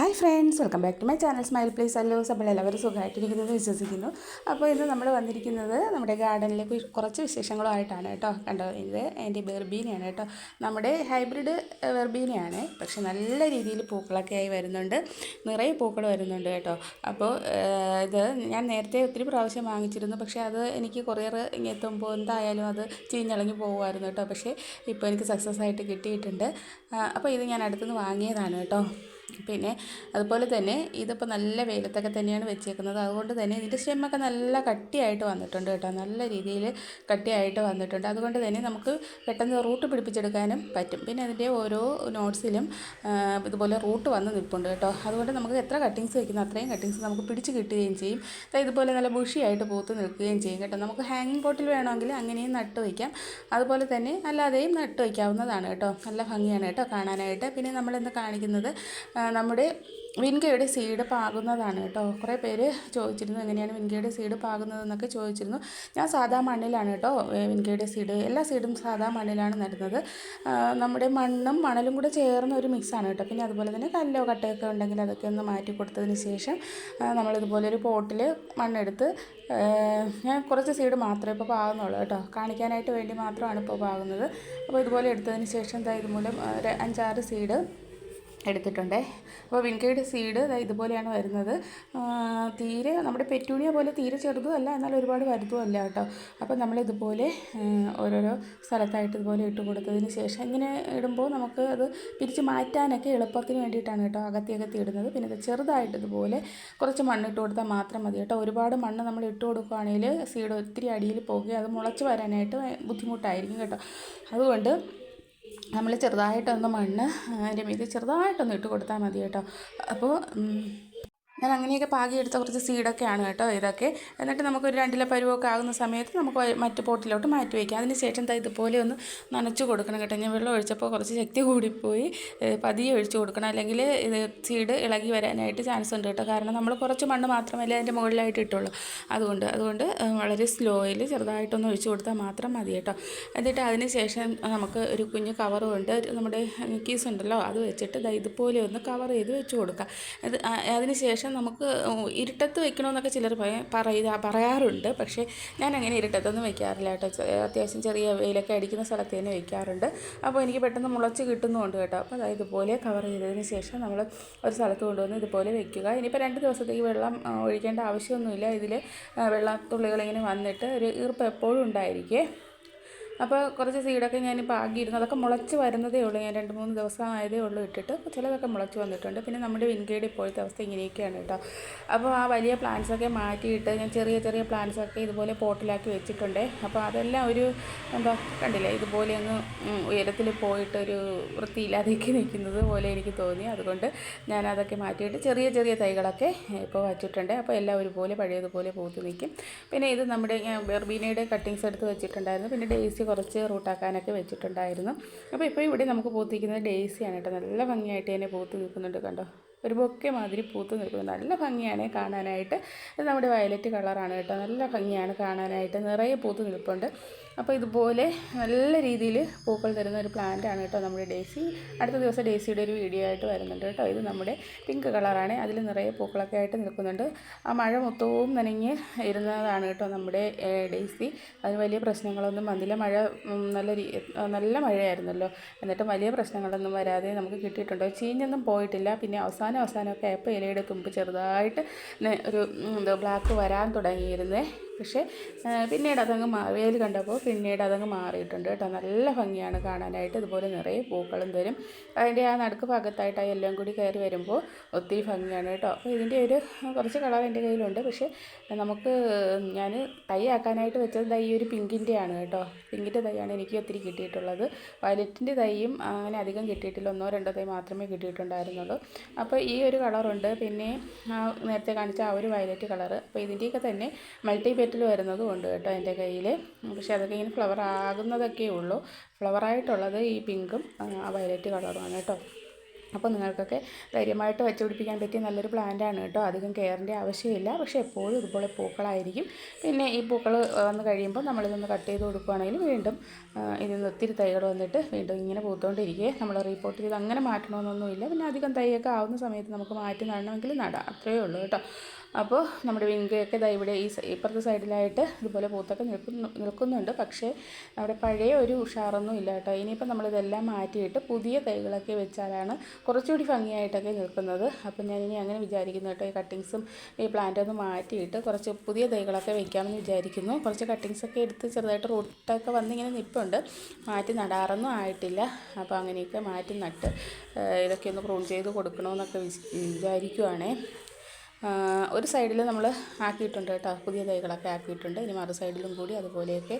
Hi friends welcome back to my channel. Smile place അല്ലോ. അപ്പോൾ എല്ലാവരും സുഖമായിട്ടിരിക്കുന്നത് വിശ്വസിക്കുന്നു. അപ്പോൾ ഇന്ന് നമ്മൾ വന്നിരിക്കുന്നത് നമ്മുടെ ഗാർഡനിലെ കുറച്ച് വിശേഷങ്ങളുമായിട്ടാണ് കേട്ടോ. കണ്ടോ ഇത് എന്റെ ബെർബീനയാണ് കേട്ടോ. നമ്മുടെ ഹൈബ്രിഡ് വെർബീനയാണ്. പക്ഷെ നല്ല രീതിയിൽ പൂക്കളൊക്കെ ആയി വരുന്നുണ്ട്. നിറയെ പൂക്കൾ വരുന്നുണ്ട് കേട്ടോ. അപ്പോൾ ഇത് ഞാൻ നേരത്തെ ഒത്തിരി പ്രാവശ്യം വാങ്ങിച്ചിരുന്നു. പക്ഷേ അത് എനിക്ക് കൊറിയർ എത്തുമ്പോൾ എന്തായാലും അത് ചീഞ്ഞിളങ്ങി പോകുമായിരുന്നു കേട്ടോ. പക്ഷേ ഇപ്പോൾ എനിക്ക് സക്സസ് ആയിട്ട് കിട്ടിയിട്ടുണ്ട്. അപ്പോൾ ഇത് ഞാൻ അടുത്തുനിന്ന് വാങ്ങിയതാണ് കേട്ടോ. പിന്നെ അതുപോലെ തന്നെ ഇതിപ്പോൾ നല്ല വെയിലത്തൊക്കെ തന്നെയാണ് വെച്ചേക്കുന്നത്. അതുകൊണ്ട് തന്നെ ഇതിന്റെ സ്റ്റെമ്മൊക്കെ നല്ല കട്ടിയായിട്ട് വന്നിട്ടുണ്ട് കേട്ടോ. നല്ല രീതിയിൽ കട്ടിയായിട്ട് വന്നിട്ടുണ്ട്. അതുകൊണ്ട് തന്നെ നമുക്ക് പെട്ടെന്ന് റൂട്ട് പിടിപ്പിച്ചെടുക്കാനും പറ്റും. പിന്നെ അതിന്റെ ഓരോ നോട്ട്സിലും ഇതുപോലെ റൂട്ട് വന്ന് നിൽപ്പുണ്ട് കേട്ടോ. അതുകൊണ്ട് നമുക്ക് എത്ര കട്ടിങ്സ് വയ്ക്കുന്നു അത്രയും കട്ടിങ്സ് നമുക്ക് പിടിച്ച് കിട്ടുകയും ചെയ്യും. ഇതുപോലെ നല്ല ബുഷിയായിട്ട് പൂത്ത് നിൽക്കുകയും ചെയ്യും കേട്ടോ. നമുക്ക് ഹാങ്ങിങ് പോട്ടിൽ വേണമെങ്കിൽ അങ്ങനെയും നട്ട് വയ്ക്കാം. അതുപോലെ തന്നെ അല്ലാതെയും നട്ട് വയ്ക്കാവുന്നതാണ് കേട്ടോ. നല്ല ഭംഗിയാണ് കേട്ടോ കാണാനായിട്ട്. പിന്നെ നമ്മളിന്ന് കാണിക്കുന്നത്? നമ്മുടെ വിൻകയുടെ സീഡ് പാകുന്നതാണ് കേട്ടോ. കുറേ പേര് ചോദിച്ചിരുന്നു എങ്ങനെയാണ് വിൻകയുടെ സീഡ് പാകുന്നതെന്നൊക്കെ ചോദിച്ചിരുന്നു. ഞാൻ സാധാ മണ്ണിലാണ് കേട്ടോ വിൻകയുടെ സീഡ് എല്ലാ സീഡും സാധാ മണ്ണിലാണ് നടുന്നത്. നമ്മുടെ മണ്ണും മണലും കൂടെ ചേർന്ന ഒരു മിക്സാണ് കേട്ടോ. പിന്നെ അതുപോലെ തന്നെ കല്ലോ കട്ടയൊക്കെ ഉണ്ടെങ്കിൽ അതൊക്കെ ഒന്ന് മാറ്റി കൊടുത്തതിന് ശേഷം നമ്മളിതുപോലെ ഒരു പോട്ടിൽ മണ്ണെടുത്ത് ഞാൻ കുറച്ച് സീഡ് മാത്രമേ ഇപ്പോൾ പാകുന്നുള്ളൂ കേട്ടോ. കാണിക്കാനായിട്ട് വേണ്ടി മാത്രമാണ് ഇപ്പോൾ പാകുന്നത്. അപ്പോൾ ഇതുപോലെ എടുത്തതിന് ശേഷം ഇതാ ഇതുമൂലം അഞ്ചാറ് സീഡ് എടുത്തിട്ടുണ്ട്. അപ്പോൾ വിൻകയുടെ സീഡ് ഇതുപോലെയാണ് വരുന്നത്. തീരെ നമ്മുടെ പെറ്റൂണിയ പോലെ തീരെ ചെറുതും അല്ല എന്നാൽ ഒരുപാട് വലുതും അല്ല കേട്ടോ. അപ്പോൾ നമ്മളിതുപോലെ ഓരോരോ സ്ഥലത്തായിട്ട് ഇതുപോലെ ഇട്ട് കൊടുത്തതിന് ശേഷം ഇങ്ങനെ ഇടുമ്പോൾ നമുക്ക് അത് പിരിച്ച് മാറ്റാനൊക്കെ എളുപ്പത്തിന് വേണ്ടിയിട്ടാണ് കേട്ടോ അകത്തി അകത്തി ഇടുന്നത്. പിന്നെ ഇത് ചെറുതായിട്ട് ഇതുപോലെ കുറച്ച് മണ്ണ് മണ്ണിട്ട് കൊടുത്താൽ മാത്രം മതി കേട്ടോ. ഒരുപാട് മണ്ണ് നമ്മൾ ഇട്ട് കൊടുക്കുകയാണെങ്കിൽ സീഡ് ഒത്തിരി അടിയിൽ പോകുകയും അത് മുളച്ച് വരാനായിട്ട് ബുദ്ധിമുട്ടായിരിക്കും കേട്ടോ. അതുകൊണ്ട് നമ്മൾ ചെറുതായിട്ടൊന്ന് മണ്ണ് അതിന്റെ ചെറുതായിട്ടൊന്ന് ഇട്ട് കൊടുത്താൽ മതി കേട്ടോ. അപ്പോൾ ഞാൻ അങ്ങനെയൊക്കെ പാകിയെടുത്ത കുറച്ച് സീഡൊക്കെയാണ് കേട്ടോ ഇതൊക്കെ. എന്നിട്ട് നമുക്ക് ഒരു രണ്ടില പരുവൊക്കെ ആകുന്ന സമയത്ത് നമുക്ക് മറ്റു പോട്ടിലോട്ട് മാറ്റി വയ്ക്കാം അതിന് ശേഷം ഇതുപോലെ ഒന്ന് നനച്ചു കൊടുക്കണം കേട്ടോ. ഞാൻ വെള്ളം ഒഴിച്ചപ്പോൾ കുറച്ച് ശക്തി കൂടിപ്പോയി. പതിയെ ഒഴിച്ചു കൊടുക്കണം. അല്ലെങ്കിൽ ഇത് സീഡ് ഇളകി വരാനായിട്ട് ചാൻസ് ഉണ്ട് കേട്ടോ. കാരണം നമ്മൾ കുറച്ച് മണ്ണ് മാത്രമല്ലേ അതിന്റെ മുകളിലായിട്ട് ഇട്ടുള്ളൂ. അതുകൊണ്ട് അതുകൊണ്ട് വളരെ സ്ലോയിൽ ചെറുതായിട്ടൊന്ന് ഒഴിച്ചു കൊടുത്താൽ മാത്രം മതി കേട്ടോ. എന്നിട്ട് അതിന് ശേഷം നമുക്ക് ഒരു കുഞ്ഞ് കവറും ഉണ്ട്. നമ്മുടെ കീസ് ഉണ്ടല്ലോ അത് വെച്ചിട്ട് ഇതുപോലെ ഒന്ന് കവർ ചെയ്ത് വെച്ച് കൊടുക്കാം. അതിന് ശേഷം നമുക്ക് ഇരുട്ടത്ത് വെക്കണമെന്നൊക്കെ ചിലർ പറയുക പറയാറുണ്ട്. പക്ഷേ ഞാൻ അങ്ങനെ ഇരുട്ടത്തൊന്നും വെക്കാറില്ല കേട്ടോ. അത്യാവശ്യം ചെറിയ വെയിലൊക്കെ അടിക്കുന്ന സ്ഥലത്ത് തന്നെ വെക്കാറുണ്ട്. അപ്പോൾ എനിക്ക് പെട്ടെന്ന് മുളച്ച് കിട്ടുന്നുണ്ട് കേട്ടോ. അപ്പോൾ അതായത് ഇതുപോലെ കവർ ചെയ്തതിന് ശേഷം നമ്മൾ ഒരു സ്ഥലത്ത് കൊണ്ടുവന്ന് ഇതുപോലെ വെക്കുക. ഇനിയിപ്പോൾ രണ്ട് ദിവസത്തേക്ക് വെള്ളം ഒഴിക്കേണ്ട ആവശ്യമൊന്നുമില്ല. ഇതിൽ വെള്ളത്തുള്ളികളിങ്ങനെ വന്നിട്ട് ഒരു ഈർപ്പം എപ്പോഴും ഉണ്ടായിരിക്കേ. അപ്പോൾ കുറച്ച് സീഡൊക്കെ ഞാനിപ്പോൾ ആകിയിരുന്നു അതൊക്കെ മുളച്ച് വരുന്നതേ ഉള്ളൂ. ഞാൻ രണ്ട് മൂന്ന് ദിവസം ആയതേ ഉള്ളൂ ഇട്ടിട്ട്. ചിലതൊക്കെ മുളച്ച് വന്നിട്ടുണ്ട്. പിന്നെ നമ്മുടെ വിൻകേഡ് ഇപ്പോഴത്തെ അവസ്ഥ ഇങ്ങനെയൊക്കെയാണ് കേട്ടോ. അപ്പോൾ ആ വലിയ പ്ലാന്റ്സൊക്കെ മാറ്റിയിട്ട് ഞാൻ ചെറിയ ചെറിയ പ്ലാന്റ്സൊക്കെ ഇതുപോലെ പോട്ടിലാക്കി വെച്ചിട്ടുണ്ട്. അപ്പോൾ അതെല്ലാം ഒരു എന്താ കണ്ടില്ലേ? ഇതുപോലെ അങ്ങ് ഉയരത്തിൽ പോയിട്ട് ഒരു വൃത്തിയില്ലാതെയൊക്കെ നിൽക്കുന്നത് പോലെ എനിക്ക് തോന്നി. അതുകൊണ്ട് ഞാൻ അതൊക്കെ മാറ്റിയിട്ട് ചെറിയ ചെറിയ തൈകളൊക്കെ ഇപ്പോൾ വച്ചിട്ടുണ്ട്. അപ്പോൾ എല്ലാം ഒരുപോലെ പഴയതുപോലെ പൂത്ത് നിൽക്കും. പിന്നെ ഇത് നമ്മുടെ ബെർബീനയുടെ കട്ടിങ്സ് എടുത്ത് വെച്ചിട്ടുണ്ടായിരുന്നു. പിന്നെ ഡേയ്സി കുറച്ച് റൂട്ടാക്കാനൊക്കെ വെച്ചിട്ടുണ്ടായിരുന്നു. അപ്പോൾ ഇപ്പോൾ ഇവിടെ നമുക്ക് പൂത്തിരിക്കുന്നത് ഡേയ്സിയാണ് കേട്ടോ. നല്ല ഭംഗിയായിട്ട് തന്നെ പൂത്ത് നിൽക്കുന്നുണ്ട് കണ്ടോ. ഒരു ബൊക്കെ മാതിരി പൂത്ത് നിൽക്കുന്നു. നല്ല ഭംഗിയാണ് കാണാനായിട്ട്. നമ്മുടെ വയലറ്റ് കളറാണ് കേട്ടോ. നല്ല ഭംഗിയാണ് കാണാനായിട്ട്. നിറയെ പൂത്ത് നിൽപ്പുണ്ട്. അപ്പോൾ ഇതുപോലെ നല്ല രീതിയിൽ പൂക്കൾ തരുന്ന ഒരു പ്ലാന്റ് ആണ് കേട്ടോ നമ്മുടെ ഡേസി. അടുത്ത ദിവസം ഡേസിയുടെ ഒരു വീഡിയോ ആയിട്ട് വരുന്നുണ്ട് കേട്ടോ. ഇത് നമ്മുടെ പിങ്ക് കളറാണ് അതിൽ നിറയെ പൂക്കളൊക്കെ ആയിട്ട് നിൽക്കുന്നുണ്ട്. ആ മഴ മൊത്തവും നനഞ്ഞ് ഇരുന്നതാണ് കേട്ടോ നമ്മുടെ ഡേസി. അതിന് വലിയ പ്രശ്നങ്ങളൊന്നും വന്നില്ല. മഴ നല്ല നല്ല മഴയായിരുന്നല്ലോ. എന്നിട്ട് വലിയ പ്രശ്നങ്ങളൊന്നും വരാതെ നമുക്ക് കിട്ടിയിട്ടുണ്ടോ. ചീഞ്ഞൊന്നും പോയിട്ടില്ല. പിന്നെ അവസാനം അവസാനം അവസാനമൊക്കെ ആയപ്പോൾ ഇലയുടെ തുമ്പ് ചെറുതായിട്ട് ഒരു എന്തോ ബ്ലാക്ക് വരാൻ തുടങ്ങിയിരുന്നേ. പക്ഷേ പിന്നീട് അതങ്ങ് വെയിൽ കണ്ടപ്പോൾ പിന്നീട് അതങ്ങ് മാറിയിട്ടുണ്ട് കേട്ടോ. നല്ല ഭംഗിയാണ് കാണാനായിട്ട്. ഇതുപോലെ നിറയെ പൂക്കളും തരും. അതിന്റെ ആ നടുക്ക് ഭാഗത്തായിട്ട് ആ എല്ലാം കൂടി കയറി വരുമ്പോൾ ഒത്തിരി ഭംഗിയാണ് കേട്ടോ. അപ്പോൾ ഇതിന്റെ ഒരു കുറച്ച് കളർ എന്റെ കയ്യിലുണ്ട്. പക്ഷേ നമുക്ക് ഞാൻ തൈ ആക്കാനായിട്ട് വെച്ചത് തൈ ഒരു പിങ്കിന്റെ ആണ് കേട്ടോ. പിങ്കിന്റെ തൈയാണ് എനിക്ക് ഒത്തിരി കിട്ടിയിട്ടുള്ളത്. വയലറ്റിന്റെ തൈയും അങ്ങനെ അധികം കിട്ടിയിട്ടില്ല. ഒന്നോ രണ്ടോ തൈ മാത്രമേ കിട്ടിയിട്ടുണ്ടായിരുന്നുള്ളൂ. അപ്പോൾ ഈ ഒരു കളറുണ്ട്. പിന്നെ നേരത്തെ കാണിച്ച ആ ഒരു വയലറ്റ് കളർ അപ്പോൾ ഇതിന്റെയൊക്കെ തന്നെ മൾട്ടി പെറ്റിൽ വരുന്നതും ഉണ്ട് കേട്ടോ എന്റെ കയ്യിൽ. പക്ഷേ അതൊക്കെ ഇങ്ങനെ ഫ്ലവർ ആകുന്നതൊക്കെ ഉള്ളൂ. ഫ്ലവറായിട്ടുള്ളത് ഈ പിങ്കും ആ വയലറ്റ് കളറുമാണ് കേട്ടോ. അപ്പോൾ നിങ്ങൾക്കൊക്കെ ധൈര്യമായിട്ട് വെച്ച് പിടിപ്പിക്കാൻ പറ്റിയ നല്ലൊരു പ്ലാന്റാണ് കേട്ടോ. അധികം കെയറിന്റെ ആവശ്യമില്ല. പക്ഷേ എപ്പോഴും ഇതുപോലെ പൂക്കളായിരിക്കും. പിന്നെ ഈ പൂക്കൾ വന്ന് കഴിയുമ്പോൾ നമ്മളിതൊന്ന് കട്ട് ചെയ്ത് കൊടുക്കുകയാണെങ്കിൽ വീണ്ടും ഇതിൽ നിന്ന് ഒത്തിരി തൈകൾ വന്നിട്ട് വീണ്ടും ഇങ്ങനെ പൂത്തുകൊണ്ടിരിക്കുക നമ്മൾ റീപ്പോർട്ട് ചെയ്ത് അങ്ങനെ മാറ്റണമെന്നൊന്നുമില്ല. പിന്നെ അധികം തൈയൊക്കെ ആവുന്ന സമയത്ത് നമുക്ക് മാറ്റി നടണമെങ്കിൽ നടാം. അത്രയേ ഉള്ളൂ കേട്ടോ. അപ്പോൾ നമ്മുടെ വിങ്കയൊക്കെ ദാ ഇവിടെ ഈ ഇപ്പുറത്തെ സൈഡിലായിട്ട് ഇതുപോലെ പൂത്തൊക്കെ നിൽക്കുന്നു നിൽക്കുന്നുണ്ട്. പക്ഷേ നമ്മുടെ പഴയ ഒരു ഉഷാറൊന്നും ഇല്ല കേട്ടോ. ഇനിയിപ്പോൾ നമ്മളിതെല്ലാം മാറ്റിയിട്ട് പുതിയ തൈകളൊക്കെ വെച്ചാലാണ് കുറച്ചുകൂടി ഭംഗിയായിട്ടൊക്കെ നിൽക്കുന്നത്. അപ്പം ഞാൻ ഇനി അങ്ങനെ വിചാരിക്കുന്നു കേട്ടോ. ഈ കട്ടിങ്സും ഈ പ്ലാന്റൊന്ന് മാറ്റിയിട്ട് കുറച്ച് പുതിയ തൈകളൊക്കെ വെക്കാമെന്ന് വിചാരിക്കുന്നു. കുറച്ച് കട്ടിങ്സൊക്കെ എടുത്ത് ചെറുതായിട്ട് റൂട്ടൊക്കെ വന്നിങ്ങനെ നിൽപ്പുണ്ട് മാറ്റി നടാറൊന്നും ആയിട്ടില്ല. അപ്പോൾ അങ്ങനെയൊക്കെ മാറ്റി നട്ട് ഇതൊക്കെ ഒന്ന് പ്രൂൺ ചെയ്ത് കൊടുക്കണമെന്നൊക്കെ വിച്- വിചാരിക്കുവാണേ. ഒരു സൈഡിൽ നമ്മൾ ആക്കിയിട്ടുണ്ട് കേട്ടോ. പുതിയ തൈകളൊക്കെ ആക്കിയിട്ടുണ്ട്. ഇനി മറു സൈഡിലും കൂടി അതുപോലെയൊക്കെ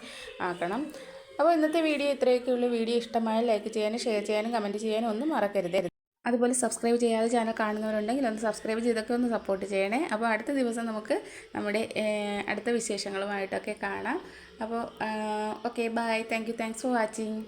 ആക്കണം. അപ്പോൾ ഇന്നത്തെ വീഡിയോ ഇത്രയൊക്കെയുള്ളൂ. വീഡിയോ ഇഷ്ടമായ ലൈക്ക് ചെയ്യാനും ഷെയർ ചെയ്യാനും കമന്റ് ചെയ്യാനും ഒന്നും മറക്കരുത് അതുപോലെ സബ്സ്ക്രൈബ് ചെയ്യാതെ ചാനൽ കാണുന്നവരുണ്ടെങ്കിൽ ഒന്ന് സബ്സ്ക്രൈബ് ചെയ്തൊക്കെ ഒന്ന് സപ്പോർട്ട് ചെയ്യണേ. അപ്പോൾ അടുത്ത ദിവസം നമുക്ക് നമ്മുടെ അടുത്ത വിശേഷങ്ങളുമായിട്ടൊക്കെ കാണാം. അപ്പോൾ okay bye thank you thanks for watching